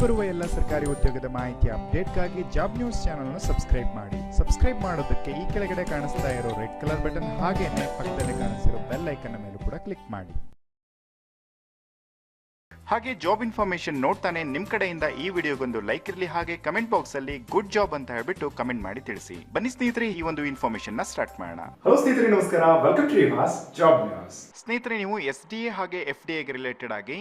ಬರುವ ಎಲ್ಲ ಸರ್ಕಾರಿ ಉದ್ಯೋಗದ ಮಾಹಿತಿ ಅಪ್ಡೇಟ್ಗಾಗಿ ಜಾಬ್ ನ್ಯೂಸ್ ಚಾನಲ್ ಸಬ್ಸ್ಕ್ರೈಬ್ ಮಾಡಿ. ಸಬ್ಸ್ಕ್ರೈಬ್ ಮಾಡೋದಕ್ಕೆ ಈ ಕೆಳಗಡೆ ಕಾಣಿಸ್ತಾ ಇರೋ ರೆಡ್ ಕಲರ್ ಬಟನ್ ಹಾಗೇನೆ ಪಕ್ಕದಲ್ಲಿ ಕಾಣಿಸ್ತಿರೋ ಬೆಲ್ ಐಕನ್ ಮೇಲೂ ಕೂಡ ಕ್ಲಿಕ್ ಮಾಡಿ. ಹಾಗೆ ಜಾಬ್ ಇನ್ಫಾರ್ಮೇಶನ್ ನೋಡ್ತಾನೆ ನಿಮ್ ಕಡೆಯಿಂದ ಈ ವಿಡಿಯೋಗೊಂದು ಲೈಕ್ ಇರಲಿ ಹಾಗೆ ಕಮೆಂಟ್ ಬಾಕ್ಸ್ ಅಲ್ಲಿ ಗುಡ್ ಜಾಬ್ ಅಂತ ಹೇಳ್ಬಿಟ್ಟು ಕಮೆಂಟ್ ಮಾಡಿ ತಿಳಿಸಿ. ಬನ್ನಿ ಸ್ನೇಹಿತರೆ, ಈ ಒಂದು ಇನ್ಫಾರ್ಮೇಶನ್ನ ಸ್ಟಾರ್ಟ್ ಮಾಡೋಣ. ಹಲೋ ಸ್ನೇಹಿತರೆ, ನಮಸ್ಕಾರ. ವೆಲ್ಕಮ್ ಟು ಜಾಬ್ ನ್ಯೂಸ್ ಸ್ನೇಹಿತರೆ, ನೀವು ಎಸ್ ಡಿ ಎ ಹಾಗೆ ಎಫ್ ಡಿ ಎಗೆ ರಿಲೇಟೆಡ್ ಆಗಿ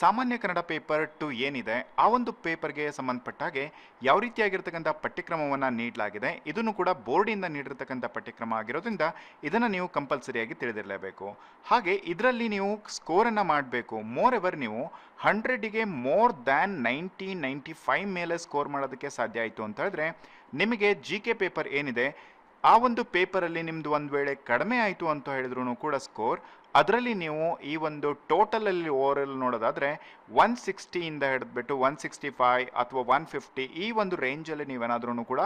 ಸಾಮಾನ್ಯ ಕನ್ನಡ ಪೇಪರ್ ಟು ಏನಿದೆ, ಆ ಒಂದು ಪೇಪರ್ಗೆ ಸಂಬಂಧಪಟ್ಟ ಹಾಗೆ ಯಾವ ರೀತಿಯಾಗಿರ್ತಕ್ಕಂಥ ಪಠ್ಯಕ್ರಮವನ್ನು ನೀಡಲಾಗಿದೆ, ಇದನ್ನು ಕೂಡ ಬೋರ್ಡಿಂದ ನೀಡಿರ್ತಕ್ಕಂಥ ಪಠ್ಯಕ್ರಮ ಆಗಿರೋದ್ರಿಂದ ಇದನ್ನು ನೀವು ಕಂಪಲ್ಸರಿಯಾಗಿ ತಿಳಿದಿರಲೇಬೇಕು. ಹಾಗೆ ಇದರಲ್ಲಿ ನೀವು ಸ್ಕೋರನ್ನು ಮಾಡಬೇಕು. ಮೋರ್ ಎವರ್ ನೀವು ಹಂಡ್ರೆಡಿಗೆ more than ninety ninety five ಮೇಲೆ ಸ್ಕೋರ್ ಮಾಡೋದಕ್ಕೆ ಸಾಧ್ಯ ಆಯಿತು ಅಂತ ಹೇಳಿದ್ರೆ, ನಿಮಗೆ ಜಿ ಕೆ ಪೇಪರ್ ಏನಿದೆ, ಆ ಒಂದು ಪೇಪರಲ್ಲಿ ನಿಮ್ಮದು ಒಂದು ವೇಳೆ ಕಡಿಮೆ ಆಯಿತು ಅಂತ ಹೇಳಿದ್ರು ಕೂಡ ಸ್ಕೋರ್ ಅದರಲ್ಲಿ ನೀವು ಈ ಒಂದು ಟೋಟಲಲ್ಲಿ ಓವರಲ್ ನೋಡೋದಾದರೆ ಒನ್ ಸಿಕ್ಸ್ಟಿಯಿಂದ ಹಿಡಿದ್ಬಿಟ್ಟು ಒನ್ ಸಿಕ್ಸ್ಟಿ ಫೈವ್ ಅಥವಾ ಒನ್ ಫಿಫ್ಟಿ ಈ ಒಂದು ರೇಂಜಲ್ಲಿ ನೀವೇನಾದ್ರೂ ಕೂಡ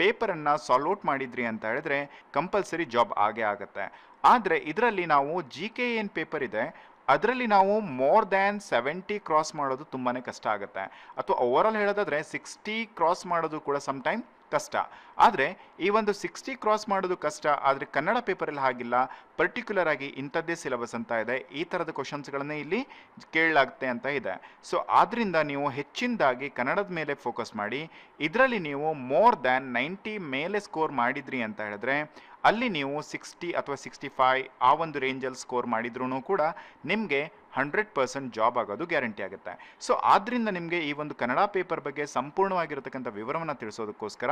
ಪೇಪರನ್ನು ಸಾಲ್ವ್ ಔಟ್ ಮಾಡಿದ್ರಿ ಅಂತ ಹೇಳಿದ್ರೆ ಕಂಪಲ್ಸರಿ ಜಾಬ್ ಆಗೇ ಆಗುತ್ತೆ. ಆದರೆ ಇದರಲ್ಲಿ ನಾವು ಜಿ ಕೆ ಏನು ಪೇಪರ್ ಇದೆ. ಅದರಲ್ಲಿ ನಾವು ಮೋರ್ ದ್ಯಾನ್ ಸೆವೆಂಟಿ ಕ್ರಾಸ್ ಮಾಡೋದು ತುಂಬಾ ಕಷ್ಟ ಆಗುತ್ತೆ. ಅಥವಾ ಓವರಾಲ್ ಹೇಳೋದಾದರೆ ಸಿಕ್ಸ್ಟಿ ಕ್ರಾಸ್ ಮಾಡೋದು ಕೂಡ ಸಮ್ ಟೈಮ್ ಕಷ್ಟ. ಆದರೆ ಈ ಒಂದು ಸಿಕ್ಸ್ಟಿ ಕ್ರಾಸ್ ಮಾಡೋದು ಕಷ್ಟ, ಆದರೆ ಕನ್ನಡ ಪೇಪರಲ್ಲಿ ಹಾಗಿಲ್ಲ. ಪರ್ಟಿಕ್ಯುಲರ್ ಆಗಿ ಇಂಥದ್ದೇ ಸಿಲೆಬಸ್ ಅಂತ ಇದೆ. ಈ ಥರದ ಕ್ವಶನ್ಸ್ಗಳನ್ನೇ ಇಲ್ಲಿ ಕೇಳಲಾಗುತ್ತೆ ಅಂತ ಇದೆ. ಸೊ ಆದ್ದರಿಂದ ನೀವು ಹೆಚ್ಚಿನದಾಗಿ ಕನ್ನಡದ ಮೇಲೆ ಫೋಕಸ್ ಮಾಡಿ. ಇದರಲ್ಲಿ ನೀವು ಮೋರ್ ದ್ಯಾನ್ ನೈಂಟಿ ಮೇಲೆ ಸ್ಕೋರ್ ಮಾಡಿದ್ರಿ ಅಂತ ಹೇಳಿದ್ರೆ ಅಲ್ಲಿ ನೀವು ಸಿಕ್ಸ್ಟಿ ಅಥವಾ ಸಿಕ್ಸ್ಟಿ ಫೈವ್ ಆ ಒಂದು ರೇಂಜಲ್ಲಿ ಸ್ಕೋರ್ ಮಾಡಿದ್ರೂ ಕೂಡ ನಿಮಗೆ ಹಂಡ್ರೆಡ್ ಪರ್ಸೆಂಟ್ ಜಾಬ್ ಆಗೋದು ಗ್ಯಾರಂಟಿ ಆಗುತ್ತೆ. ಸೊ ಆದ್ದರಿಂದ ನಿಮಗೆ ಈ ಒಂದು ಕನ್ನಡ ಪೇಪರ್ ಬಗ್ಗೆ ಸಂಪೂರ್ಣವಾಗಿರತಕ್ಕಂಥ ವಿವರವನ್ನು ತಿಳಿಸೋದಕ್ಕೋಸ್ಕರ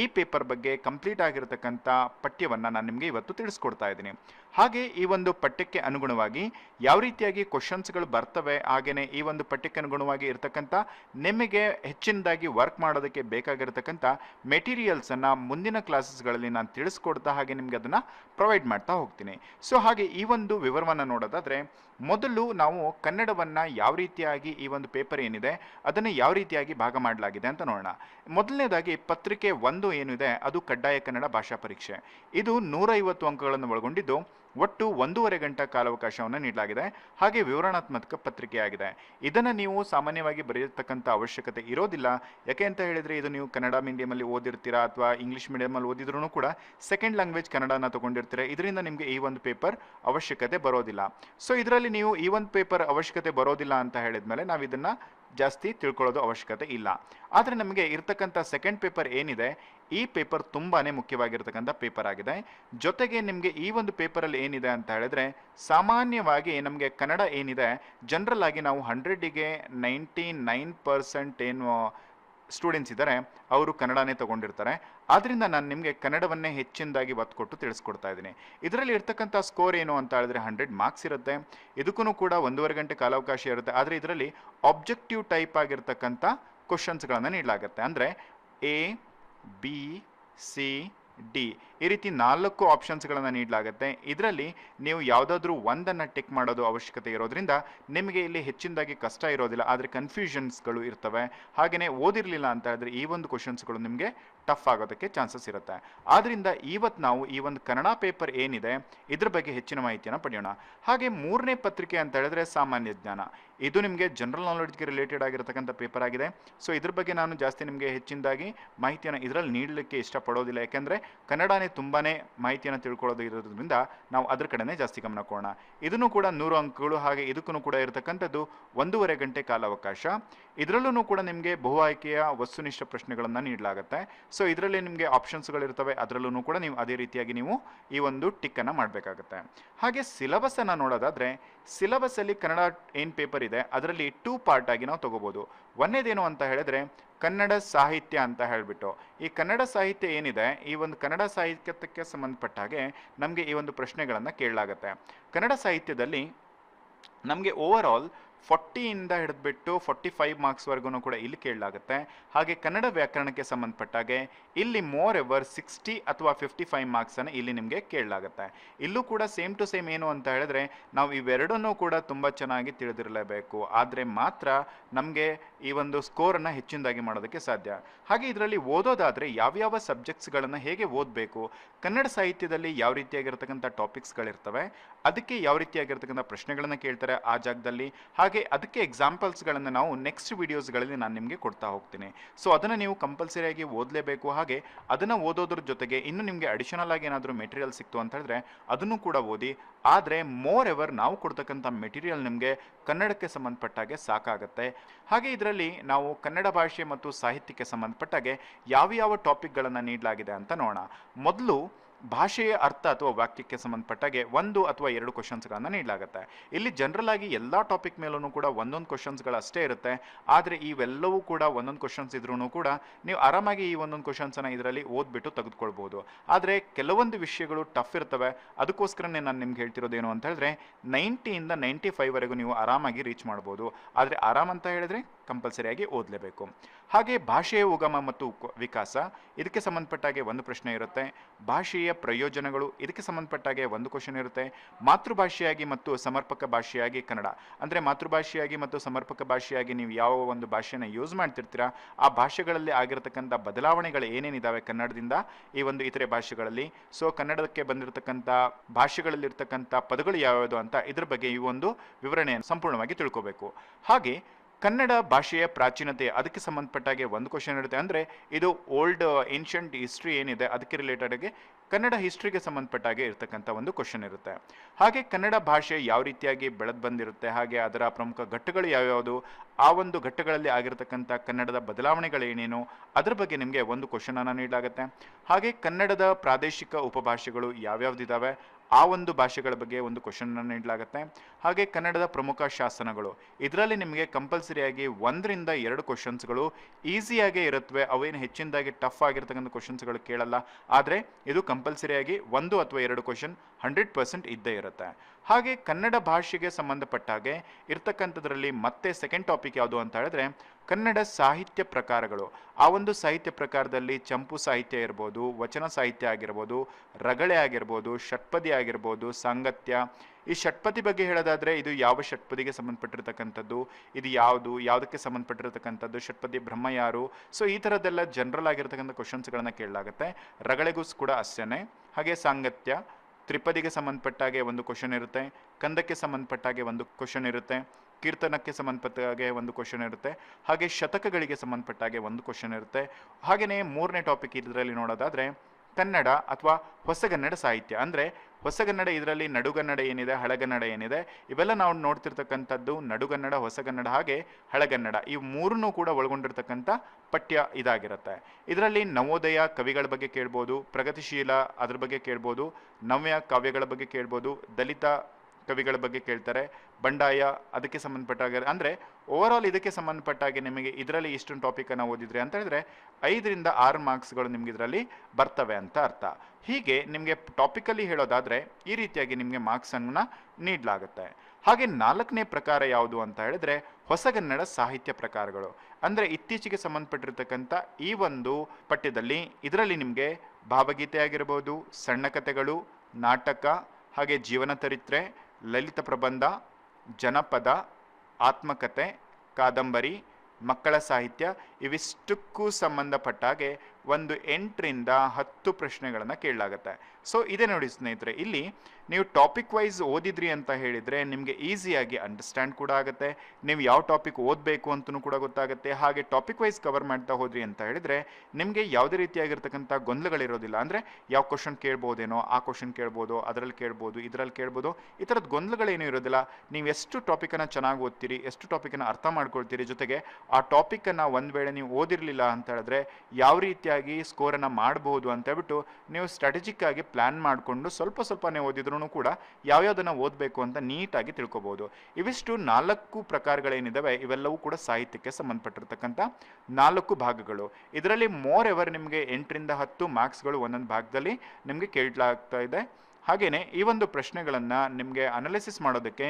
ಈ ಪೇಪರ್ ಬಗ್ಗೆ ಕಂಪ್ಲೀಟ್ ಆಗಿರತಕ್ಕಂಥ ಪಠ್ಯವನ್ನು ನಾನು ನಿಮಗೆ ಇವತ್ತು ತಿಳಿಸ್ಕೊಡ್ತಾ ಇದ್ದೀನಿ. ಹಾಗೆ ಈ ಒಂದು ಪಠ್ಯಕ್ಕೆ ಅನುಗುಣವಾಗಿ ಯಾವ ರೀತಿಯಾಗಿ ಕ್ವಶನ್ಸ್ಗಳು ಬರ್ತವೆ ಹಾಗೆಯೇ ಈ ಒಂದು ಪಠ್ಯಕ್ಕೆ ಅನುಗುಣವಾಗಿ ಇರತಕ್ಕಂಥ ನಿಮಗೆ ಹೆಚ್ಚಿನದಾಗಿ ವರ್ಕ್ ಮಾಡೋದಕ್ಕೆ ಬೇಕಾಗಿರತಕ್ಕಂಥ ಮೆಟೀರಿಯಲ್ಸನ್ನು ಮುಂದಿನ ಕ್ಲಾಸಸ್ಗಳಲ್ಲಿ ನಾನು ತಿಳಿಸ್ಕೊಡ್ತಾ ಹಾಗೆ ನಿಮಗೆ ಅದನ್ನು ಪ್ರೊವೈಡ್ ಮಾಡ್ತಾ ಹೋಗ್ತೀನಿ. ಸೊ ಹಾಗೆ ಈ ಒಂದು ವಿವರವನ್ನು ನೋಡೋದಾದರೆ, ಮೊದಲು ನಾವು ಕನ್ನಡವನ್ನು ಯಾವ ರೀತಿಯಾಗಿ ಈ ಒಂದು ಪೇಪರ್ ಏನಿದೆ, ಅದನ್ನು ಯಾವ ರೀತಿಯಾಗಿ ಭಾಗ ಮಾಡಲಾಗಿದೆ ಅಂತ ನೋಡೋಣ. ಮೊದಲನೇದಾಗಿ ಪತ್ರಿಕೆ ಒಂದು ಏನಿದೆ, ಅದು ಕಡ್ಡಾಯ ಕನ್ನಡ ಭಾಷಾ ಪರೀಕ್ಷೆ. ಇದು ನೂರೈವತ್ತು ಅಂಕಗಳನ್ನು ಒಳಗೊಂಡಿದ್ದು ಒಟ್ಟು ಒಂದೂವರೆ ಗಂಟೆ ಕಾಲಾವಕಾಶವನ್ನು ನೀಡಲಾಗಿದೆ. ಹಾಗೆ ವಿವರಣಾತ್ಮಕ ಪತ್ರಿಕೆಯಾಗಿದೆ. ಇದನ್ನು ನೀವು ಸಾಮಾನ್ಯವಾಗಿ ಬರೆಯತಕ್ಕಂಥ ಅವಶ್ಯಕತೆ ಇರೋದಿಲ್ಲ. ಯಾಕೆ ಅಂತ ಹೇಳಿದರೆ ಇದು ನೀವು ಕನ್ನಡ ಮೀಡಿಯಮಲ್ಲಿ ಓದಿರ್ತೀರಾ ಅಥವಾ ಇಂಗ್ಲೀಷ್ ಮೀಡಿಯಮಲ್ಲಿ ಓದಿದ್ರೂ ಕೂಡ ಸೆಕೆಂಡ್ ಲ್ಯಾಂಗ್ವೇಜ್ ಕನ್ನಡನ ತೊಗೊಂಡಿರ್ತೀರ, ಇದರಿಂದ ನಿಮಗೆ ಈ ಒಂದು ಪೇಪರ್ ಅವಶ್ಯಕತೆ ಬರೋದಿಲ್ಲ. ಸೊ ಇದರಲ್ಲಿ ನೀವು ಈ ಒಂದು ಪೇಪರ್ ಅವಶ್ಯಕತೆ ಬರೋದಿಲ್ಲ ಅಂತ ಹೇಳಿದ್ಮೇಲೆ ನಾವು ಇದನ್ನು ಜಾಸ್ತಿ ತಿಳ್ಕೊಳ್ಳೋದು ಅವಶ್ಯಕತೆ ಇಲ್ಲ. ಆದರೆ ನಮಗೆ ಇರ್ತಕ್ಕಂಥ ಸೆಕೆಂಡ್ ಪೇಪರ್ ಏನಿದೆ ಈ ಪೇಪರ್ ತುಂಬಾ ಮುಖ್ಯವಾಗಿರ್ತಕ್ಕಂಥ ಪೇಪರ್ ಆಗಿದೆ. ಜೊತೆಗೆ ನಿಮಗೆ ಈ ಒಂದು ಪೇಪರಲ್ಲಿ ಏನಿದೆ ಅಂತ ಹೇಳಿದ್ರೆ, ಸಾಮಾನ್ಯವಾಗಿ ನಮಗೆ ಕನ್ನಡ ಏನಿದೆ ಜನರಲ್ ಆಗಿ ನಾವು ಹಂಡ್ರೆಡಿಗೆ ನೈಂಟಿ ನೈನ್ ಪರ್ಸೆಂಟ್ ಏನು ಸ್ಟೂಡೆಂಟ್ಸ್ ಇದ್ದಾರೆ, ಅವರು ಕನ್ನಡನೇ ತಗೊಂಡಿರ್ತಾರೆ. ಆದ್ದರಿಂದ ನಾನು ನಿಮಗೆ ಕನ್ನಡವನ್ನೇ ಹೆಚ್ಚಿನದಾಗಿ ಒತ್ತು ಕೊಟ್ಟು ತಿಳಿಸ್ಕೊಡ್ತಾ ಇದ್ದೀನಿ. ಇದರಲ್ಲಿ ಇರ್ತಕ್ಕಂಥ ಸ್ಕೋರ್ ಏನು ಅಂತ ಹೇಳಿದ್ರೆ ಹಂಡ್ರೆಡ್ ಮಾರ್ಕ್ಸ್ ಇರುತ್ತೆ. ಇದಕ್ಕೂ ಕೂಡ ಒಂದೂವರೆ ಗಂಟೆ ಕಾಲಾವಕಾಶ ಇರುತ್ತೆ. ಆದರೆ ಇದರಲ್ಲಿ ಆಬ್ಜೆಕ್ಟಿವ್ ಟೈಪ್ ಆಗಿರ್ತಕ್ಕಂಥ ಕ್ವಶನ್ಸ್ಗಳನ್ನು ನೀಡಲಾಗುತ್ತೆ. ಅಂದರೆ ಎ ಬಿ ಸಿ ಡಿ ಈ ರೀತಿ ನಾಲ್ಕು ಆಪ್ಷನ್ಸ್ಗಳನ್ನು ನೀಡಲಾಗುತ್ತೆ. ಇದರಲ್ಲಿ ನೀವು ಯಾವುದಾದ್ರೂ ಒಂದನ್ನು ಟಿಕ್ ಮಾಡೋದು ಅವಶ್ಯಕತೆ ಇರೋದ್ರಿಂದ ನಿಮಗೆ ಇಲ್ಲಿ ಹೆಚ್ಚಿನದಾಗಿ ಕಷ್ಟ ಇರೋದಿಲ್ಲ. ಆದರೆ ಕನ್ಫ್ಯೂಷನ್ಸ್ಗಳು ಇರ್ತವೆ. ಹಾಗೆಯೇ ಓದಿರಲಿಲ್ಲ ಅಂತ ಹೇಳಿದ್ರೆ ಈ ಒಂದು ಕ್ವಶನ್ಸ್ಗಳು ನಿಮಗೆ ಟಫ್ ಆಗೋದಕ್ಕೆ ಚಾನ್ಸಸ್ ಇರುತ್ತೆ. ಆದ್ದರಿಂದ ಇವತ್ತು ನಾವು ಈ ಒಂದು ಕನ್ನಡ ಪೇಪರ್ ಏನಿದೆ, ಇದ್ರ ಬಗ್ಗೆ ಹೆಚ್ಚಿನ ಮಾಹಿತಿಯನ್ನು ಪಡೆಯೋಣ. ಹಾಗೆ ಮೂರನೇ ಪತ್ರಿಕೆ ಅಂತ ಹೇಳಿದ್ರೆ ಸಾಮಾನ್ಯ ಜ್ಞಾನ. ಇದು ನಿಮಗೆ ಜನರಲ್ ನಾಲೆಡ್ಜ್ಗೆ ರಿಲೇಟೆಡ್ ಆಗಿರತಕ್ಕಂಥ ಪೇಪರ್ ಆಗಿದೆ. ಸೊ ಇದ್ರ ಬಗ್ಗೆ ನಾನು ಜಾಸ್ತಿ ನಿಮಗೆ ಹೆಚ್ಚಿನದಾಗಿ ಮಾಹಿತಿಯನ್ನು ಇದರಲ್ಲಿ ನೀಡಲಿಕ್ಕೆ ಇಷ್ಟಪಡೋದಿಲ್ಲ. ಯಾಕೆಂದರೆ ಕನ್ನಡನೇ ತುಂಬಾ ಮಾಹಿತಿಯನ್ನು ತಿಳ್ಕೊಳ್ಳೋದು ಇರೋದ್ರಿಂದ ನಾವು ಅದ್ರ ಕಡೆನೇ ಜಾಸ್ತಿ ಗಮನ ಕೊಡೋಣ. ಇದನ್ನು ಕೂಡ ನೂರು ಅಂಕಗಳು ಹಾಗೆ ಇದಕ್ಕೂ ಕೂಡ ಇರತಕ್ಕಂಥದ್ದು ಒಂದೂವರೆ ಗಂಟೆ ಕಾಲಾವಕಾಶ. ಇದರಲ್ಲೂ ಕೂಡ ನಿಮಗೆ ಬಹು ಆಯ್ಕೆಯ ವಸ್ತುನಿಷ್ಠ ಪ್ರಶ್ನೆಗಳನ್ನು ನೀಡಲಾಗುತ್ತೆ. ಸೊ ಇದರಲ್ಲಿ ನಿಮಗೆ ಆಪ್ಷನ್ಸ್ಗಳಿರ್ತವೆ ಅದರಲ್ಲೂ ಕೂಡ ನೀವು ಅದೇ ರೀತಿಯಾಗಿ ನೀವು ಈ ಒಂದು ಟಿಕ್ಕನ್ನು ಮಾಡಬೇಕಾಗುತ್ತೆ. ಹಾಗೆ ಸಿಲಬಸನ್ನು ನೋಡೋದಾದರೆ, ಸಿಲಬಸ್ಸಲ್ಲಿ ಕನ್ನಡ ಏನು ಪೇಪರ್ ಇದೆ, ಅದರಲ್ಲಿ ಟೂ ಪಾರ್ಟ್ ಆಗಿ ನಾವು ತಗೋಬೋದು. ಒಂದೇದೇನು ಅಂತ ಹೇಳಿದ್ರೆ ಕನ್ನಡ ಸಾಹಿತ್ಯ ಅಂತ ಹೇಳಿಬಿಟ್ಟು, ಈ ಕನ್ನಡ ಸಾಹಿತ್ಯ ಏನಿದೆ, ಈ ಒಂದು ಕನ್ನಡ ಸಾಹಿತ್ಯಕ್ಕೆ ಸಂಬಂಧಪಟ್ಟ ಹಾಗೆ ನಮಗೆ ಈ ಒಂದು ಪ್ರಶ್ನೆಗಳನ್ನು ಕೇಳಲಾಗುತ್ತೆ. ಕನ್ನಡ ಸಾಹಿತ್ಯದಲ್ಲಿ ನಮಗೆ ಓವರ್ ಆಲ್ ಫಾರ್ಟಿಯಿಂದ ಹಿಡಿದ್ಬಿಟ್ಟು ಫಾರ್ಟಿ ಫೈವ್ ಮಾರ್ಕ್ಸ್ವರೆಗೂ ಕೂಡ ಇಲ್ಲಿ ಕೇಳಲಾಗುತ್ತೆ. ಹಾಗೆ ಕನ್ನಡ ವ್ಯಾಕರಣಕ್ಕೆ ಸಂಬಂಧಪಟ್ಟಾಗೆ ಇಲ್ಲಿ ಮೋರ್ ಎವರ್ ಸಿಕ್ಸ್ಟಿ ಅಥವಾ ಫಿಫ್ಟಿ ಫೈವ್ ಮಾರ್ಕ್ಸನ್ನು ಇಲ್ಲಿ ನಿಮಗೆ ಕೇಳಲಾಗುತ್ತೆ. ಇಲ್ಲೂ ಕೂಡ ಸೇಮ್ ಟು ಸೇಮ್ ಏನು ಅಂತ ಹೇಳಿದ್ರೆ ನಾವು ಇವೆರಡನ್ನೂ ಕೂಡ ತುಂಬ ಚೆನ್ನಾಗಿ ತಿಳಿದಿರಲೇಬೇಕು. ಆದರೆ ಮಾತ್ರ ನಮಗೆ ಈ ಒಂದು ಸ್ಕೋರನ್ನು ಹೆಚ್ಚಿನದಾಗಿ ಮಾಡೋದಕ್ಕೆ ಸಾಧ್ಯ. ಹಾಗೆ ಇದರಲ್ಲಿ ಓದೋದಾದರೆ ಯಾವ್ಯಾವ ಸಬ್ಜೆಕ್ಟ್ಸ್ಗಳನ್ನು ಹೇಗೆ ಓದಬೇಕು? ಕನ್ನಡ ಸಾಹಿತ್ಯದಲ್ಲಿ ಯಾವ ರೀತಿಯಾಗಿರ್ತಕ್ಕಂಥ ಟಾಪಿಕ್ಸ್ಗಳಿರ್ತವೆ ಅದಕ್ಕೆ ಯಾವ ರೀತಿಯಾಗಿರ್ತಕ್ಕಂಥ ಪ್ರಶ್ನೆಗಳನ್ನು ಕೇಳ್ತಾರೆ ಆ ಜಾಗದಲ್ಲಿ? ಹಾಗೆ ಅದಕ್ಕೆ ಎಕ್ಸಾಂಪಲ್ಸ್ಗಳನ್ನು ನಾವು ನೆಕ್ಸ್ಟ್ ವೀಡಿಯೋಸ್ಗಳಲ್ಲಿ ನಾನು ನಿಮಗೆ ಕೊಡ್ತಾ ಹೋಗ್ತೀನಿ. ಸೊ ಅದನ್ನು ನೀವು ಕಂಪಲ್ಸರಿಯಾಗಿ ಓದಲೇಬೇಕು. ಹಾಗೆ ಅದನ್ನು ಓದೋದ್ರ ಜೊತೆಗೆ ಇನ್ನು ನಿಮಗೆ ಅಡಿಷನಲ್ ಆಗಿ ಏನಾದರೂ ಮೆಟೀರಿಯಲ್ ಸಿಕ್ತು ಅಂತ ಹೇಳಿದ್ರೆ ಅದನ್ನು ಕೂಡ ಓದಿ. ಆದರೆ ಮೋರ್ ಎವರ್ ನಾವು ಕೊಡ್ತಕ್ಕಂಥ ಮೆಟೀರಿಯಲ್ ನಿಮಗೆ ಕನ್ನಡಕ್ಕೆ ಸಂಬಂಧಪಟ್ಟಾಗೆ ಸಾಕಾಗುತ್ತೆ. ಹಾಗೆ ಇದರಲ್ಲಿ ನಾವು ಕನ್ನಡ ಭಾಷೆ ಮತ್ತು ಸಾಹಿತ್ಯಕ್ಕೆ ಸಂಬಂಧಪಟ್ಟಾಗೆ ಯಾವ ಯಾವ ಟಾಪಿಕ್ಗಳನ್ನು ನೀಡಲಾಗಿದೆ ಅಂತ ನೋಡೋಣ. ಮೊದಲು ಭಾಷೆಯ ಅರ್ಥ ಅಥವಾ ವಾಕ್ಯಕ್ಕೆ ಸಂಬಂಧಪಟ್ಟಾಗೆ ಒಂದು ಅಥವಾ ಎರಡು ಕ್ವಶನ್ಸ್ಗಳನ್ನು ನೀಡಲಾಗುತ್ತೆ. ಇಲ್ಲಿ ಜನರಲ್ ಆಗಿ ಎಲ್ಲ ಟಾಪಿಕ್ ಮೇಲೂ ಕೂಡ ಒಂದೊಂದು ಕ್ವಶನ್ಸ್ಗಳು ಅಷ್ಟೇ ಇರುತ್ತೆ. ಆದರೆ ಇವೆಲ್ಲವೂ ಕೂಡ ಒಂದೊಂದು ಕ್ವಶನ್ಸ್ ಇದ್ರೂ ಕೂಡ ನೀವು ಆರಾಮಾಗಿ ಈ ಒಂದೊಂದು ಕ್ವಶನ್ಸನ್ನು ಇದರಲ್ಲಿ ಓದ್ಬಿಟ್ಟು ತೆಗೆದುಕೊಳ್ಬೋದು. ಆದರೆ ಕೆಲವೊಂದು ವಿಷಯಗಳು ಟಫ್ ಇರ್ತವೆ. ಅದಕ್ಕೋಸ್ಕರನೇ ನಾನು ನಿಮ್ಗೆ ಹೇಳ್ತಿರೋದೇನು ಅಂತ ಹೇಳಿದ್ರೆ ನೈಂಟಿಯಿಂದ ನೈಂಟಿ ಫೈವ್ವರೆಗೂ ನೀವು ಆರಾಮಾಗಿ ರೀಚ್ ಮಾಡ್ಬೋದು. ಆದರೆ ಆರಾಮ್ ಅಂತ ಹೇಳಿದ್ರೆ? ಕಂಪಲ್ಸರಿಯಾಗಿ ಓದಲೇಬೇಕು. ಹಾಗೆ ಭಾಷೆಯ ಉಗಮ ಮತ್ತು ವಿಕಾಸ, ಇದಕ್ಕೆ ಸಂಬಂಧಪಟ್ಟಾಗೆ ಒಂದು ಪ್ರಶ್ನೆ ಇರುತ್ತೆ. ಭಾಷೆಯ ಪ್ರಯೋಜನಗಳು, ಇದಕ್ಕೆ ಸಂಬಂಧಪಟ್ಟಾಗೆ ಒಂದು ಕ್ವಶನ್ ಇರುತ್ತೆ. ಮಾತೃಭಾಷೆಯಾಗಿ ಮತ್ತು ಸಮರ್ಪಕ ಭಾಷೆಯಾಗಿ ಕನ್ನಡ. ಅಂದರೆ ಮಾತೃಭಾಷೆಯಾಗಿ ಮತ್ತು ಸಮರ್ಪಕ ಭಾಷೆಯಾಗಿ ನೀವು ಯಾವ ಒಂದು ಭಾಷೆನ ಯೂಸ್ ಮಾಡ್ತಿರ್ತೀರಾ, ಆ ಭಾಷೆಗಳಲ್ಲಿ ಆಗಿರತಕ್ಕಂಥ ಬದಲಾವಣೆಗಳು ಏನೇನಿದಾವೆ ಕನ್ನಡದಿಂದ ಈ ಒಂದು ಇತರೆ ಭಾಷೆಗಳಲ್ಲಿ? ಸೊ ಕನ್ನಡಕ್ಕೆ ಬಂದಿರತಕ್ಕಂಥ ಭಾಷೆಗಳಲ್ಲಿರ್ತಕ್ಕಂಥ ಪದಗಳು ಯಾವ್ಯಾವುದು ಅಂತ ಇದ್ರ ಬಗ್ಗೆ ಈ ಒಂದು ವಿವರಣೆಯನ್ನು ಸಂಪೂರ್ಣವಾಗಿ ತಿಳ್ಕೋಬೇಕು. ಹಾಗೆ ಕನ್ನಡ ಭಾಷೆಯ ಪ್ರಾಚೀನತೆ, ಅದಕ್ಕೆ ಸಂಬಂಧಪಟ್ಟಾಗೆ ಒಂದು ಕ್ವಶನ್ ಇರುತ್ತೆ. ಅಂದರೆ ಇದು ಓಲ್ಡ್ ಏನ್ಷಂಟ್ ಹಿಸ್ಟ್ರಿ ಏನಿದೆ, ಅದಕ್ಕೆ ರಿಲೇಟೆಡ್ ಆಗಿ ಕನ್ನಡ ಹಿಸ್ಟ್ರಿಗೆ ಸಂಬಂಧಪಟ್ಟಾಗೆ ಇರತಕ್ಕಂಥ ಒಂದು ಕ್ವಶನ್ ಇರುತ್ತೆ. ಹಾಗೆ ಕನ್ನಡ ಭಾಷೆ ಯಾವ ರೀತಿಯಾಗಿ ಬೆಳೆದು ಬಂದಿರುತ್ತೆ, ಹಾಗೆ ಅದರ ಪ್ರಮುಖ ಘಟ್ಟಗಳು ಯಾವ್ಯಾವುದು, ಆ ಒಂದು ಘಟ್ಟಗಳಲ್ಲಿ ಆಗಿರತಕ್ಕಂಥ ಕನ್ನಡದ ಬದಲಾವಣೆಗಳೇನೇನು ಅದರ ಬಗ್ಗೆ ನಿಮಗೆ ಒಂದು ಕ್ವಶನನ್ನು ನೀಡಲಾಗುತ್ತೆ. ಹಾಗೆ ಕನ್ನಡದ ಪ್ರಾದೇಶಿಕ ಉಪಭಾಷೆಗಳು ಯಾವ್ಯಾವ್ದಿದ್ದಾವೆ ಆ ಒಂದು ಭಾಷೆಗಳ ಬಗ್ಗೆ ಒಂದು ಕ್ವಶನ್ ನೀಡಲಾಗುತ್ತೆ. ಹಾಗೆ ಕನ್ನಡದ ಪ್ರಮುಖ ಶಾಸನಗಳು. ಇದರಲ್ಲಿ ನಿಮಗೆ ಕಂಪಲ್ಸರಿಯಾಗಿ ಒಂದರಿಂದ ಎರಡು ಕ್ವಶನ್ಸ್ಗಳು ಈಸಿಯಾಗೇ ಇರುತ್ತವೆ ಅವೇನು ಹೆಚ್ಚಿನದಾಗಿ ಟಫ್ ಆಗಿರ್ತಕ್ಕಂಥ ಕ್ವಶನ್ಸ್ಗಳು ಕೇಳಲ್ಲ. ಆದರೆ ಇದು ಕಂಪಲ್ಸರಿಯಾಗಿ ಒಂದು ಅಥವಾ ಎರಡು ಕ್ವಶನ್ ಹಂಡ್ರೆಡ್ ಪರ್ಸೆಂಟ್ ಇದ್ದೇ ಇರುತ್ತೆ. ಹಾಗೆ ಕನ್ನಡ ಭಾಷೆಗೆ ಸಂಬಂಧಪಟ್ಟ ಹಾಗೆ ಇರ್ತಕ್ಕಂಥದ್ರಲ್ಲಿ ಮತ್ತೆ ಸೆಕೆಂಡ್ ಟಾಪಿಕ್ ಯಾವುದು ಅಂತ ಹೇಳಿದ್ರೆ ಕನ್ನಡ ಸಾಹಿತ್ಯ ಪ್ರಕಾರಗಳು. ಆ ಒಂದು ಸಾಹಿತ್ಯ ಪ್ರಕಾರದಲ್ಲಿ ಚಂಪು ಸಾಹಿತ್ಯ ಇರ್ಬೋದು, ವಚನ ಸಾಹಿತ್ಯ ಆಗಿರ್ಬೋದು, ರಗಳೆ ಆಗಿರ್ಬೋದು, ಷಟ್ಪದಿ ಆಗಿರ್ಬೋದು, ಸಾಂಗತ್ಯ. ಈ ಷಟ್ಪದಿ ಬಗ್ಗೆ ಹೇಳೋದಾದರೆ ಇದು ಯಾವ ಷಟ್ಪದಿಗೆ ಸಂಬಂಧಪಟ್ಟಿರ್ತಕ್ಕಂಥದ್ದು, ಇದು ಯಾವುದು, ಯಾವುದಕ್ಕೆ ಸಂಬಂಧಪಟ್ಟಿರ್ತಕ್ಕಂಥದ್ದು, ಷಟ್ಪದಿ ಬ್ರಹ್ಮ ಯಾರು? ಸೊ ಈ ಥರದ್ದೆಲ್ಲ ಜನರಲ್ ಆಗಿರ್ತಕ್ಕಂಥ ಕ್ವಶನ್ಸ್ಗಳನ್ನ ಕೇಳಲಾಗುತ್ತೆ. ರಗಳೆಗೂ ಕೂಡ ಅಷ್ಟೇ ಹಾಗೆ ಸಾಂಗತ್ಯ, ತ್ರಿಪದಿಗೆ ಸಂಬಂಧಪಟ್ಟಾಗೆ ಒಂದು ಕ್ವಶನ್ ಇರುತ್ತೆ, ಕಂದಕ್ಕೆ ಸಂಬಂಧಪಟ್ಟಾಗೆ ಒಂದು ಕ್ವಶನ್ ಇರುತ್ತೆ. ಕೀರ್ತನಕ್ಕೆ ಸಂಬಂಧಪಟ್ಟಾಗೆ ಒಂದು ಕ್ವಶನ್ ಇರುತ್ತೆ. ಹಾಗೆ ಶತಕಗಳಿಗೆ ಸಂಬಂಧಪಟ್ಟಾಗೆ ಒಂದು ಕ್ವಶನ್ ಇರುತ್ತೆ. ಹಾಗೆಯೇ ಮೂರನೇ ಟಾಪಿಕ್ ಇದರಲ್ಲಿ ನೋಡೋದಾದ್ರೆ, ಕನ್ನಡ ಅಥವಾ ಹೊಸಗನ್ನಡ ಸಾಹಿತ್ಯ. ಅಂದರೆ ಹೊಸಗನ್ನಡ ಇದರಲ್ಲಿ ನಡುಗನ್ನಡ ಏನಿದೆ, ಹಳಗನ್ನಡ ಏನಿದೆ, ಇವೆಲ್ಲ ನಾವು ನೋಡ್ತಿರ್ತಕ್ಕಂಥದ್ದು ನಡುಗನ್ನಡ, ಹೊಸಗನ್ನಡ ಹಾಗೆ ಹಳಗನ್ನಡ. ಈ ಮೂರನ್ನೂ ಕೂಡ ಒಳಗೊಂಡಿರ್ತಕ್ಕಂಥ ಪಠ್ಯ ಇದಾಗಿರುತ್ತೆ. ಇದರಲ್ಲಿ ನವೋದಯ ಕವಿಗಳ ಬಗ್ಗೆ ಕೇಳ್ಬೋದು, ಪ್ರಗತಿಶೀಲ ಅದ್ರ ಬಗ್ಗೆ ಕೇಳ್ಬೋದು, ನವ್ಯ ಕಾವ್ಯಗಳ ಬಗ್ಗೆ ಕೇಳ್ಬೋದು, ದಲಿತ ಕವಿಗಳ ಬಗ್ಗೆ ಕೇಳ್ತಾರೆ. ಬಂಡಾಯ ಅದಕ್ಕೆ ಸಂಬಂಧಪಟ್ಟಾಗ ಅಂದರೆ ಓವರ್ ಆಲ್ ಇದಕ್ಕೆ ಸಂಬಂಧಪಟ್ಟಾಗೆ ನಿಮಗೆ ಇದರಲ್ಲಿ ಇಷ್ಟೊಂದು ಟಾಪಿಕನ್ನು ಓದಿದ್ರಿ ಅಂತ ಹೇಳಿದ್ರೆ ಐದರಿಂದ ಆರು ಮಾರ್ಕ್ಸ್ಗಳು ನಿಮ್ಗೆ ಇದರಲ್ಲಿ ಬರ್ತವೆ ಅಂತ ಅರ್ಥ. ಹೀಗೆ ನಿಮಗೆ ಟಾಪಿಕಲ್ಲಿ ಹೇಳೋದಾದರೆ ಈ ರೀತಿಯಾಗಿ ನಿಮಗೆ ಮಾರ್ಕ್ಸನ್ನು ನೀಡಲಾಗುತ್ತೆ. ಹಾಗೆ ನಾಲ್ಕನೇ ಪ್ರಕಾರ ಯಾವುದು ಅಂತ ಹೇಳಿದ್ರೆ ಹೊಸಗನ್ನಡ ಸಾಹಿತ್ಯ ಪ್ರಕಾರಗಳು. ಅಂದರೆ ಇತ್ತೀಚೆಗೆ ಸಂಬಂಧಪಟ್ಟಿರ್ತಕ್ಕಂಥ ಈ ಒಂದು ಪಠ್ಯದಲ್ಲಿ ಇದರಲ್ಲಿ ನಿಮಗೆ ಭಾವಗೀತೆ ಆಗಿರ್ಬೋದು, ಸಣ್ಣ ಕಥೆಗಳು ನಾಟಕ, ಹಾಗೆ ಜೀವನ ಚರಿತ್ರೆ ಲಲಿತ ಪ್ರಬಂಧ ಜನಪದ ಆತ್ಮಕತೆ ಕಾದಂಬರಿ ಮಕ್ಕಳ ಸಾಹಿತ್ಯ ಇವಿಷ್ಟಕ್ಕೂ ಸಂಬಂಧಪಟ್ಟಾಗೆ ಒಂದು ಎಂಟರಿಂದ ಹತ್ತು ಪ್ರಶ್ನೆಗಳನ್ನು ಕೇಳಲಾಗುತ್ತೆ. ಸೊ ಇದೆ ನೋಡಿ ಸ್ನೇಹಿತರೆ, ಇಲ್ಲಿ ನೀವು ಟಾಪಿಕ್ ವೈಸ್ ಓದಿದ್ರಿ ಅಂತ ಹೇಳಿದರೆ ನಿಮಗೆ ಈಸಿಯಾಗಿ ಅಂಡರ್ಸ್ಟ್ಯಾಂಡ್ ಕೂಡ ಆಗುತ್ತೆ. ನೀವು ಯಾವ ಟಾಪಿಕ್ ಓದಬೇಕು ಅಂತಲೂ ಕೂಡ ಗೊತ್ತಾಗುತ್ತೆ. ಹಾಗೆ ಟಾಪಿಕ್ ವೈಸ್ ಕವರ್ ಮಾಡ್ತಾ ಹೋದ್ರಿ ಅಂತ ಹೇಳಿದರೆ ನಿಮಗೆ ಯಾವುದೇ ರೀತಿಯಾಗಿರ್ತಕ್ಕಂಥ ಗೊಂದಲಗಳಿರೋದಿಲ್ಲ. ಅಂದರೆ ಯಾವ ಕ್ವಶನ್ ಕೇಳ್ಬೋದೇನೋ, ಆ ಕ್ವಶನ್ ಕೇಳ್ಬೋದು, ಅದರಲ್ಲಿ ಕೇಳ್ಬೋದು, ಇದರಲ್ಲಿ ಕೇಳ್ಬೋದು, ಈ ಥರದ ಗೊಂದಲಗಳೇನೂ ಇರೋದಿಲ್ಲ. ನೀವು ಎಷ್ಟು ಟಾಪಿಕನ್ನು ಚೆನ್ನಾಗಿ ಓದ್ತೀರಿ, ಎಷ್ಟು ಟಾಪಿಕನ್ನು ಅರ್ಥ ಮಾಡ್ಕೊಳ್ತೀರಿ ಜೊತೆಗೆ ಆ ಟಾಪಿಕನ್ನು ಒಂದು ವೇಳೆ ನೀವು ಓದಿರಲಿಲ್ಲ ಅಂತ ಹೇಳಿದ್ರೆ ಯಾವ ರೀತಿಯಾಗಿ ಸ್ಕೋರನ್ನು ಮಾಡ್ಬೋದು ಅಂತ ಹೇಳ್ಬಿಟ್ಟು ನೀವು ಸ್ಟ್ರಾಟಜಿಕ್ ಆಗಿ ಪ್ಲ್ಯಾನ್ ಮಾಡಿಕೊಂಡು ಸ್ವಲ್ಪ ಸ್ವಲ್ಪನೇ ಓದಿದ್ರೂ ಕೂಡ ಯಾವ್ಯಾವುದನ್ನು ಓದಬೇಕು ಅಂತ ನೀಟಾಗಿ ತಿಳ್ಕೊಬೋದು. ಇವಿಷ್ಟು ನಾಲ್ಕು ಪ್ರಕಾರಗಳೇನಿದ್ದಾವೆ ಇವೆಲ್ಲವೂ ಕೂಡ ಸಾಹಿತ್ಯಕ್ಕೆ ಸಂಬಂಧಪಟ್ಟಿರ್ತಕ್ಕಂಥ ನಾಲ್ಕು ಭಾಗಗಳು. ಇದರಲ್ಲಿ ಮೋರ್ ಎವರ್ ನಿಮಗೆ ಎಂಟರಿಂದ ಹತ್ತು ಮಾರ್ಕ್ಸ್ಗಳು ಒಂದೊಂದು ಭಾಗದಲ್ಲಿ ನಿಮಗೆ ಕೇಳಲಾಗ್ತಾ ಇದೆ. ಹಾಗೆಯೇ ಈ ಒಂದು ಪ್ರಶ್ನೆಗಳನ್ನು ನಿಮಗೆ ಅನಾಲಿಸಿಸ್ ಮಾಡೋದಕ್ಕೆ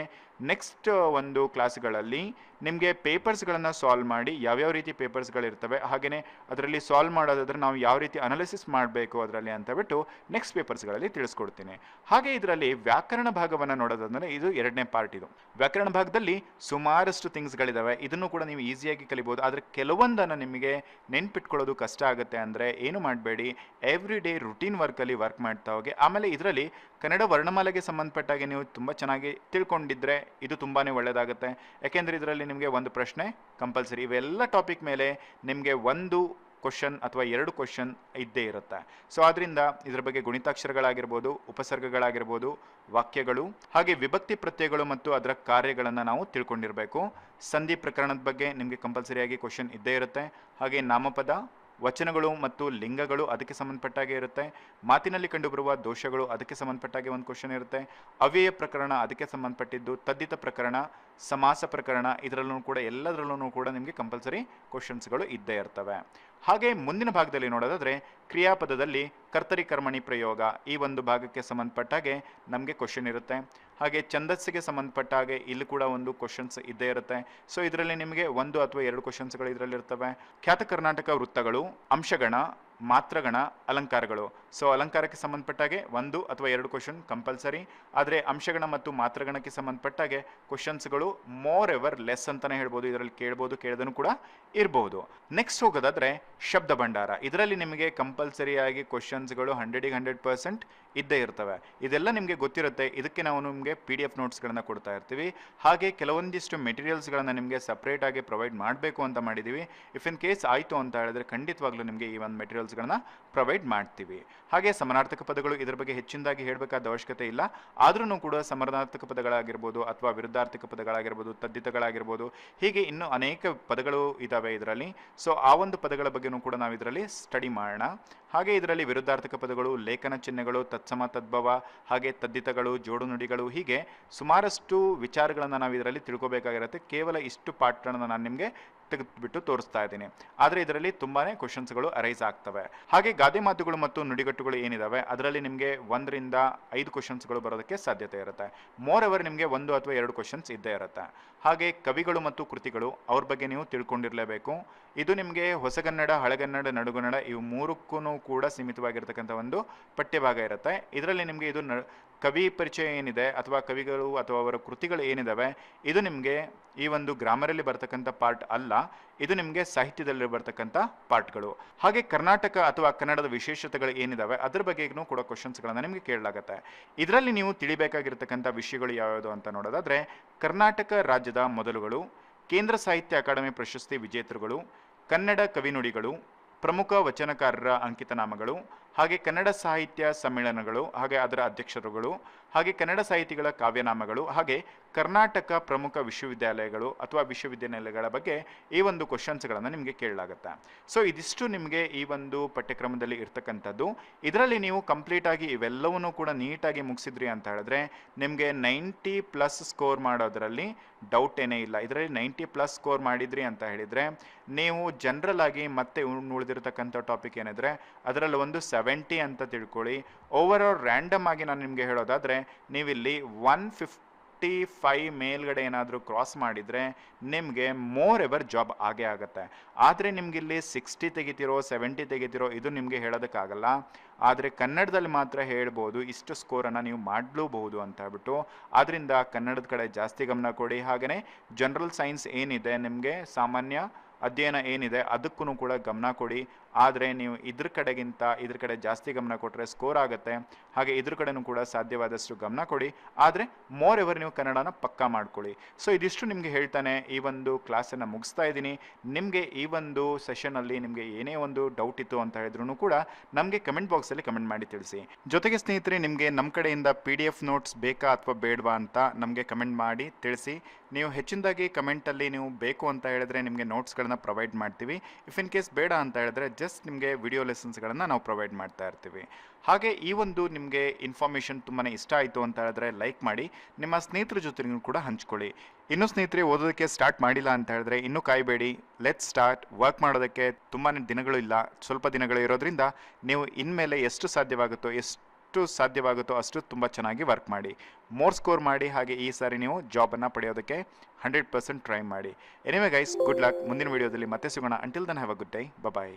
ನೆಕ್ಸ್ಟ್ ಒಂದು ಕ್ಲಾಸ್ಗಳಲ್ಲಿ ನಿಮಗೆ ಪೇಪರ್ಸ್ಗಳನ್ನು ಸಾಲ್ವ್ ಮಾಡಿ ಯಾವ್ಯಾವ ರೀತಿ ಪೇಪರ್ಸ್ಗಳಿರ್ತವೆ ಹಾಗೆಯೇ ಅದರಲ್ಲಿ ಸಾಲ್ವ್ ಮಾಡೋದಾದ್ರೆ ನಾವು ಯಾವ ರೀತಿ ಅನಾಲಿಸಿಸ್ ಮಾಡಬೇಕು ಅದರಲ್ಲಿ ಅಂತ ಬಿಟ್ಟು ನೆಕ್ಸ್ಟ್ ಪೇಪರ್ಸ್ಗಳಲ್ಲಿ ತಿಳಿಸ್ಕೊಡ್ತೀನಿ. ಹಾಗೆ ಇದರಲ್ಲಿ ವ್ಯಾಕರಣ ಭಾಗವನ್ನು ನೋಡೋದಂದರೆ ಇದು ಎರಡನೇ ಪಾರ್ಟ್ ಇದು. ವ್ಯಾಕರಣ ಭಾಗದಲ್ಲಿ ಸುಮಾರಷ್ಟು ಥಿಂಗ್ಸ್ಗಳಿದ್ದಾವೆ ಇದನ್ನು ಕೂಡ ನೀವು ಈಸಿಯಾಗಿ ಕಲಿಬೋದು. ಆದರೆ ಕೆಲವೊಂದನ್ನು ನಿಮಗೆ ನೆನ್ಪಿಟ್ಕೊಳ್ಳೋದು ಕಷ್ಟ ಆಗುತ್ತೆ ಅಂದರೆ ಏನು ಮಾಡಬೇಡಿ ಎವ್ರಿ ಡೇ ರುಟೀನ್ ವರ್ಕಲ್ಲಿ ವರ್ಕ್ ಮಾಡ್ತಾ ಹೋಗಿ, ಆಮೇಲೆ ಇದರಲ್ಲಿ ಕನ್ನಡ ವರ್ಣಮಾಲೆಗೆ ಸಂಬಂಧಪಟ್ಟಾಗೆ ನೀವು ತುಂಬ ಚೆನ್ನಾಗಿ ತಿಳ್ಕೊಂಡಿದ್ರೆ ಇದು ತುಂಬಾ ಒಳ್ಳೆಯದಾಗುತ್ತೆ ಯಾಕೆಂದರೆ ಇದರಲ್ಲಿ ನಿಮಗೆ ಒಂದು ಪ್ರಶ್ನೆ ಕಂಪಲ್ಸರಿ ಇವೆಲ್ಲ ಟಾಪಿಕ್ ಮೇಲೆ ನಿಮಗೆ ಒಂದು ಕ್ವಶನ್ ಅಥವಾ ಎರಡು ಕ್ವಶನ್ ಇದ್ದೇ ಇರುತ್ತೆ. ಸೊ ಆದ್ದರಿಂದ ಇದರ ಬಗ್ಗೆ ಗುಣಿತಾಕ್ಷರಗಳಾಗಿರ್ಬೋದು, ಉಪಸರ್ಗಗಳಾಗಿರ್ಬೋದು, ವಾಕ್ಯಗಳು, ಹಾಗೆ ವಿಭಕ್ತಿ ಪ್ರತ್ಯಯಗಳು ಮತ್ತು ಅದರ ಕಾರ್ಯಗಳನ್ನು ನಾವು ತಿಳ್ಕೊಂಡಿರಬೇಕು. ಸಂಧಿ ಪ್ರಕರಣದ ಬಗ್ಗೆ ನಿಮಗೆ ಕಂಪಲ್ಸರಿಯಾಗಿ ಕ್ವಶನ್ ಇದ್ದೇ ಇರುತ್ತೆ. ಹಾಗೆ ನಾಮಪದ ವಚನಗಳು ಮತ್ತು ಲಿಂಗಗಳು ಅದಕ್ಕೆ ಸಂಬಂಧಪಟ್ಟಾಗೆ ಇರುತ್ತೆ. ಮಾತಿನಲ್ಲಿ ಕಂಡುಬರುವ ದೋಷಗಳು ಅದಕ್ಕೆ ಸಂಬಂಧಪಟ್ಟಾಗೆ ಒಂದು ಕ್ವಶನ್ ಇರುತ್ತೆ. ಅವ್ಯಯ ಪ್ರಕರಣ ಅದಕ್ಕೆ ಸಂಬಂಧಪಟ್ಟಿದ್ದು, ತದ್ದಿತ ಪ್ರಕರಣ, ಸಮಾಸ ಪ್ರಕರಣ, ಇದರಲ್ಲೂ ಕೂಡ ಎಲ್ಲದರಲ್ಲೂ ಕೂಡ ನಿಮಗೆ ಕಂಪಲ್ಸರಿ ಕ್ವಶನ್ಸ್ಗಳು ಇದ್ದೇ ಇರ್ತವೆ. ಹಾಗೆ ಮುಂದಿನ ಭಾಗದಲ್ಲಿ ನೋಡೋದಾದ್ರೆ ಕ್ರಿಯಾಪದದಲ್ಲಿ ಕರ್ತರಿ ಕರ್ಮಣಿ ಪ್ರಯೋಗ ಈ ಒಂದು ಭಾಗಕ್ಕೆ ಸಂಬಂಧಪಟ್ಟ ಹಾಗೆ ನಮಗೆ ಕ್ವಶನ್ ಇರುತ್ತೆ. ಹಾಗೆ ಛಂದಸ್ಸಿಗೆ ಸಂಬಂಧಪಟ್ಟ ಹಾಗೆ ಇಲ್ಲಿ ಕೂಡ ಒಂದು ಕ್ವಶನ್ಸ್ ಇದ್ದೇ ಇರುತ್ತೆ. ಸೊ ಇದರಲ್ಲಿ ನಿಮಗೆ ಒಂದು ಅಥವಾ ಎರಡು ಕ್ವಶನ್ಸ್ಗಳು ಇದರಲ್ಲಿ ಇರ್ತವೆ ಖ್ಯಾತ ಕರ್ನಾಟಕ ವೃತ್ತಗಳು, ಅಂಶಗಣ, ಮಾತ್ರಗಣ, ಅಲಂಕಾರಗಳು. ಸೊ ಅಲಂಕಾರಕ್ಕೆ ಸಂಬಂಧಪಟ್ಟಾಗೆ ಒಂದು ಅಥವಾ ಎರಡು ಕ್ವಶನ್ ಕಂಪಲ್ಸರಿ ಆದರೆ ಅಂಶಗಣ ಮತ್ತು ಮಾತ್ರಗಣಕ್ಕೆ ಸಂಬಂಧಪಟ್ಟಾಗೆ ಕ್ವಶನ್ಸ್ಗಳು ಮೋರ್ ಎವರ್ ಲೆಸ್ ಅಂತಲೇ ಹೇಳ್ಬೋದು. ಇದರಲ್ಲಿ ಕೇಳ್ಬೋದು, ಕೇಳದನು ಕೂಡ ಇರಬಹುದು ನೆಕ್ಸ್ಟ್ ಹೋಗೋದಾದರೆ ಶಬ್ದ ಭಂಡಾರ. ಇದರಲ್ಲಿ ನಿಮಗೆ ಕಂಪಲ್ಸರಿಯಾಗಿ ಕ್ವಶನ್ಸ್ಗಳು ಹಂಡ್ರೆಡಿಗೆ ಹಂಡ್ರೆಡ್ ಪರ್ಸೆಂಟ್ ಇದ್ದೇ ಇರ್ತವೆ. ಇದೆಲ್ಲ ನಿಮಗೆ ಗೊತ್ತಿರುತ್ತೆ. ಇದಕ್ಕೆ ನಾವು ನಿಮಗೆ ಪಿ ಡಿ ಎಫ್ ನೋಟ್ಸ್ಗಳನ್ನ ಕೊಡ್ತಾ ಇರ್ತೀವಿ. ಹಾಗೆ ಕೆಲವೊಂದಿಷ್ಟು ಮೆಟೀರಿಯಲ್ಸ್ಗಳನ್ನು ನಿಮಗೆ ಸಪ್ರೇಟಾಗಿ ಪ್ರೊವೈಡ್ ಮಾಡಬೇಕು ಅಂತ ಮಾಡಿದ್ದೀವಿ ಇಫ್ ಇನ್ ಕೇಸ್ ಆಯಿತು ಅಂತ ಹೇಳಿದ್ರೆ ಖಂಡಿತವಾಗ್ಲೂ ನಿಮಗೆ ಈ ಒಂದು ಮೆಟೀರಿಯಲ್ಸ್ಗಳನ್ನ ಪ್ರೊವೈಡ್ ಮಾಡ್ತೀವಿ. ಹಾಗೆ ಸಮನಾರ್ಥಕ ಪದಗಳು ಇದರ ಬಗ್ಗೆ ಹೆಚ್ಚಿನದಾಗಿ ಹೇಳಬೇಕಾದ ಅವಶ್ಯಕತೆ ಇಲ್ಲ. ಆದ್ರೂ ಕೂಡ ಸಮನಾರ್ಥಕ ಪದಗಳಾಗಿರ್ಬೋದು ಅಥವಾ ವಿರುದ್ಧಾರ್ಥಕ ಪದಗಳಾಗಿರ್ಬೋದು, ತದ್ದಿತಗಳಾಗಿರ್ಬೋದು, ಹೀಗೆ ಇನ್ನೂ ಅನೇಕ ಪದಗಳು ಇದ್ದಾವೆ ಇದರಲ್ಲಿ. ಸೊ ಆ ಒಂದು ಪದಗಳ ಬಗ್ಗೆನೂ ಕೂಡ ನಾವು ಇದರಲ್ಲಿ ಸ್ಟಡಿ ಮಾಡೋಣ. ಹಾಗೆ ಇದರಲ್ಲಿ ವಿರುದ್ಧಾರ್ಥಕ ಪದಗಳು, ಲೇಖನ ಚಿಹ್ನೆಗಳು, ತತ್ಸಮ ತದ್ಭವ, ಹಾಗೆ ತದ್ದಿತಗಳು, ಜೋಡು ನುಡಿಗಳು, ಹೀಗೆ ಸುಮಾರಷ್ಟು ವಿಚಾರಗಳನ್ನು ನಾವು ಇದರಲ್ಲಿ ತಿಳ್ಕೊಬೇಕಾಗಿರುತ್ತೆ. ಕೇವಲ ಇಷ್ಟು ಪಾಠಗಳನ್ನು ನಾನು ನಿಮಗೆ ತೆಗೆದುಬಿಟ್ಟು ತೋರಿಸ್ತಾ ಇದ್ದೀನಿ. ಆದರೆ ಇದರಲ್ಲಿ ತುಂಬಾ ಕ್ವಶನ್ಸ್ಗಳು ಅರೈಸ್ ಆಗ್ತವೆ. ಹಾಗೆ ಗಾದೆ ಮಾತುಗಳು ಮತ್ತು ನುಡಿಗಟ್ಟುಗಳು ಏನಿದಾವೆ, ಅದರಲ್ಲಿ ನಿಮಗೆ ಒಂದರಿಂದ ಐದು ಕ್ವಶನ್ಸ್ಗಳು ಬರೋದಕ್ಕೆ ಸಾಧ್ಯತೆ ಇರುತ್ತೆ. ಮೋರ್ ಎವರ್ ನಿಮಗೆ ಒಂದು ಅಥವಾ ಎರಡು ಕ್ವಶನ್ಸ್ ಇದ್ದೇ ಇರುತ್ತೆ. ಹಾಗೆ ಕವಿಗಳು ಮತ್ತು ಕೃತಿಗಳು, ಅವ್ರ ಬಗ್ಗೆ ನೀವು ತಿಳ್ಕೊಂಡಿರಲೇಬೇಕು. ಇದು ನಿಮಗೆ ಹೊಸಗನ್ನಡ, ಹಳೆಗನ್ನಡ, ನಡುಗನ್ನಡ, ಇವು ಮೂರಕ್ಕೂ ಕೂಡ ಸೀಮಿತವಾಗಿರ್ತಕ್ಕಂಥ ಒಂದು ಪಠ್ಯಭಾಗ ಇರುತ್ತೆ. ಇದರಲ್ಲಿ ನಿಮಗೆ ಇದು ಕವಿ ಪರಿಚಯ ಏನಿದೆ ಅಥವಾ ಕವಿಗಳು ಅಥವಾ ಅವರ ಕೃತಿಗಳು ಏನಿದಾವೆ, ಇದು ನಿಮಗೆ ಈ ಒಂದು ಗ್ರಾಮರಲ್ಲಿ ಬರ್ತಕ್ಕಂಥ ಪಾರ್ಟ್ ಅಲ್ಲ. ಇದು ನಿಮಗೆ ಸಾಹಿತ್ಯದಲ್ಲಿ ಬರ್ತಕ್ಕಂಥ ಪಾರ್ಟ್ಗಳು. ಹಾಗೆ ಕರ್ನಾಟಕ ಅಥವಾ ಕನ್ನಡದ ವಿಶೇಷತೆಗಳು ಏನಿದಾವೆ, ಅದ್ರ ಬಗ್ಗೆನೂ ಕೂಡ ಕ್ವಶನ್ಸ್ಗಳನ್ನು ನಿಮಗೆ ಕೇಳಲಾಗುತ್ತೆ. ಇದರಲ್ಲಿ ನೀವು ತಿಳಿಬೇಕಾಗಿರ್ತಕ್ಕಂಥ ವಿಷಯಗಳು ಯಾವ್ಯಾವುದು ಅಂತ ನೋಡೋದಾದ್ರೆ, ಕರ್ನಾಟಕ ರಾಜ್ಯದ ಮೊದಲುಗಳು, ಕೇಂದ್ರ ಸಾಹಿತ್ಯ ಅಕಾಡೆಮಿ ಪ್ರಶಸ್ತಿ ವಿಜೇತರುಗಳು, ಕನ್ನಡ ಕವಿನುಡಿಗಳು ಪ್ರಮುಖ ವಚನಕಾರರ ಅಂಕಿತನಾಮಗಳು ಹಾಗೆ ಕನ್ನಡ ಸಾಹಿತ್ಯ ಸಮ್ಮೇಳನಗಳು, ಹಾಗೆ ಅದರ ಅಧ್ಯಕ್ಷರುಗಳು, ಹಾಗೆ ಕನ್ನಡ ಸಾಹಿತಿಗಳ ಕಾವ್ಯನಾಮಗಳು, ಹಾಗೆ ಕರ್ನಾಟಕ ಪ್ರಮುಖ ವಿಶ್ವವಿದ್ಯಾಲಯಗಳು ಅಥವಾ ವಿಶ್ವವಿದ್ಯಾನಿಲಯಗಳ ಬಗ್ಗೆ ಈ ಒಂದು ಕ್ವಶನ್ಸ್ಗಳನ್ನು ನಿಮಗೆ ಕೇಳಲಾಗುತ್ತೆ? ಸೊ ಇದಿಷ್ಟು ನಿಮಗೆ ಈ ಒಂದು ಪಠ್ಯಕ್ರಮದಲ್ಲಿ ಇರ್ತಕ್ಕಂಥದ್ದು. ಇದರಲ್ಲಿ ನೀವು ಕಂಪ್ಲೀಟಾಗಿ ಇವೆಲ್ಲವನ್ನೂ ಕೂಡ ನೀಟಾಗಿ ಮುಗಿಸಿದ್ರಿ ಅಂತ ಹೇಳಿದ್ರೆ, ನಿಮಗೆ ನೈಂಟಿ ಪ್ಲಸ್ ಸ್ಕೋರ್ ಮಾಡೋದರಲ್ಲಿ ಡೌಟ್ ಏನೇ ಇಲ್ಲ. ಇದರಲ್ಲಿ ನೈಂಟಿ ಪ್ಲಸ್ ಸ್ಕೋರ್ ಮಾಡಿದ್ರಿ ಅಂತ ಹೇಳಿದರೆ, ನೀವು ಜನರಲ್ ಆಗಿ ಮತ್ತೆ ಉಳಿದಿರತಕ್ಕಂಥ ಟಾಪಿಕ್ ಏನಿದ್ರೆ, ಅದರಲ್ಲಿ ಒಂದು ಸೆವೆಂಟಿ ಅಂತ ತಿಳ್ಕೊಳ್ಳಿ. ಓವರ್ ಆಲ್ ರ್ಯಾಂಡಮ್ ಆಗಿ ನಾನು ನಿಮಗೆ ಹೇಳೋದಾದರೆ, ನೀವಿಲ್ಲಿ ಒನ್ ಫಿಫ್ಟಿ ಫೈವ್ ಮೇಲ್ಗಡೆ ಏನಾದರೂ ಕ್ರಾಸ್ ಮಾಡಿದರೆ, ನಿಮಗೆ ಮೋರ್ ಎವರ್ ಜಾಬ್ ಆಗೇ ಆಗುತ್ತೆ. ಆದರೆ ನಿಮಗಿಲ್ಲಿ ಸಿಕ್ಸ್ಟಿ ತೆಗಿತಿರೋ ಸೆವೆಂಟಿ ತೆಗಿತಿರೋ, ಇದು ನಿಮಗೆ ಹೇಳೋದಕ್ಕಾಗಲ್ಲ. ಆದರೆ ಕನ್ನಡದಲ್ಲಿ ಮಾತ್ರ ಹೇಳ್ಬೋದು, ಇಷ್ಟು ಸ್ಕೋರನ್ನು ನೀವು ಮಾಡಲೂಬಹುದು ಅಂತ ಹೇಳ್ಬಿಟ್ಟು. ಆದ್ದರಿಂದ ಕನ್ನಡದ ಕಡೆ ಜಾಸ್ತಿ ಗಮನ ಕೊಡಿ. ಹಾಗೆಯೇ ಜನರಲ್ ಸೈನ್ಸ್ ಏನಿದೆ, ನಿಮಗೆ ಸಾಮಾನ್ಯ ಅಧ್ಯಯನ ಏನಿದೆ ಅದಕ್ಕೂ ಕೂಡ ಗಮನ ಕೊಡಿ. ಆದರೆ ನೀವು ಇದ್ರ ಕಡೆಗಿಂತ ಇದ್ರ ಕಡೆ ಜಾಸ್ತಿ ಗಮನ ಕೊಟ್ಟರೆ ಸ್ಕೋರ್ ಆಗುತ್ತೆ. ಹಾಗೆ ಇದ್ರ ಕಡೆನೂ ಕೂಡ ಸಾಧ್ಯವಾದಷ್ಟು ಗಮನ ಕೊಡಿ. ಆದರೆ ಮೋರ್ ಎವರ್ ನೀವು ಕನ್ನಡನ ಪಕ್ಕಾ ಮಾಡ್ಕೊಳ್ಳಿ. ಸೊ ಇದಿಷ್ಟು ನಿಮಗೆ ಹೇಳ್ತಾನೆ. ಈ ಒಂದು ಕ್ಲಾಸನ್ನು ಮುಗಿಸ್ತಾ ಇದ್ದೀನಿ. ನಿಮಗೆ ಈ ಒಂದು ಸೆಷನಲ್ಲಿ ನಿಮಗೆ ಏನೇ ಒಂದು ಡೌಟ್ ಇತ್ತು ಅಂತ ಹೇಳಿದ್ರು ಕೂಡ ನಮಗೆ ಕಮೆಂಟ್ ಬಾಕ್ಸಲ್ಲಿ ಕಮೆಂಟ್ ಮಾಡಿ ತಿಳಿಸಿ. ಜೊತೆಗೆ ಸ್ನೇಹಿತರೆ, ನಿಮಗೆ ನಮ್ಮ ಕಡೆಯಿಂದ ಪಿ ಡಿ ಎಫ್ ನೋಟ್ಸ್ ಬೇಕಾ ಅಥವಾ ಬೇಡವಾ ಅಂತ ನಮಗೆ ಕಮೆಂಟ್ ಮಾಡಿ ತಿಳಿಸಿ. ನೀವು ಹೆಚ್ಚಿನದಾಗಿ ಕಮೆಂಟಲ್ಲಿ ನೀವು ಬೇಕು ಅಂತ ಹೇಳಿದ್ರೆ ನಿಮಗೆ ನೋಟ್ಸ್ಗಳನ್ನ ಪ್ರೊವೈಡ್ ಮಾಡ್ತೀವಿ. ಇಫ್ ಇನ್ ಕೇಸ್ ಬೇಡ ಅಂತ ಹೇಳಿದ್ರೆ ಜಸ್ಟ್ ನಿಮಗೆ ವಿಡಿಯೋ ಲೆಸನ್ಸ್ಗಳನ್ನು ನಾವು ಪ್ರೊವೈಡ್ ಮಾಡ್ತಾ ಇರ್ತೀವಿ. ಹಾಗೆ ಈ ಒಂದು ನಿಮಗೆ ಇನ್ಫಾರ್ಮೇಷನ್ ತುಂಬಾ ಇಷ್ಟ ಆಯಿತು ಅಂತ ಹೇಳಿದ್ರೆ ಲೈಕ್ ಮಾಡಿ, ನಿಮ್ಮ ಸ್ನೇಹಿತರ ಜೊತೆಗೂ ಕೂಡ ಹಂಚ್ಕೊಳ್ಳಿ. ಇನ್ನೂ ಸ್ನೇಹಿತರೆ, ಓದೋದಕ್ಕೆ ಸ್ಟಾರ್ಟ್ ಮಾಡಿಲ್ಲ ಅಂತ ಹೇಳಿದ್ರೆ ಇನ್ನೂ ಕಾಯಬೇಡಿ. ಲೆಟ್ ಸ್ಟಾರ್ಟ್ ವರ್ಕ್ ಮಾಡೋದಕ್ಕೆ ತುಂಬಾ ದಿನಗಳು ಇಲ್ಲ. ಸ್ವಲ್ಪ ದಿನಗಳು ಇರೋದ್ರಿಂದ ನೀವು ಇನ್ಮೇಲೆ ಎಷ್ಟು ಸಾಧ್ಯವಾಗುತ್ತೋ ಎಷ್ಟು ಸಾಧ್ಯವಾಗುತ್ತೋ ಅಷ್ಟು ತುಂಬ ಚೆನ್ನಾಗಿ ವರ್ಕ್ ಮಾಡಿ. ಮೋರ್ ಸ್ಕೋರ್ ಮಾಡಿ, ಹಾಗೆ ಈ ಸಾರಿ ನೀವು ಜಾಬನ್ನು ಪಡೆಯೋದಕ್ಕೆ ಹಂಡ್ರೆಡ್ ಪರ್ಸೆಂಟ್ ಟ್ರೈ ಮಾಡಿ. ಎನಿವೆ ಗೈಸ್ ಗುಡ್ ಲಕ್ ಮುಂದಿನ ವಿಡಿಯೋದಲ್ಲಿ ಮತ್ತೆ ಸಿಗೋಣ. Until then have a good day bye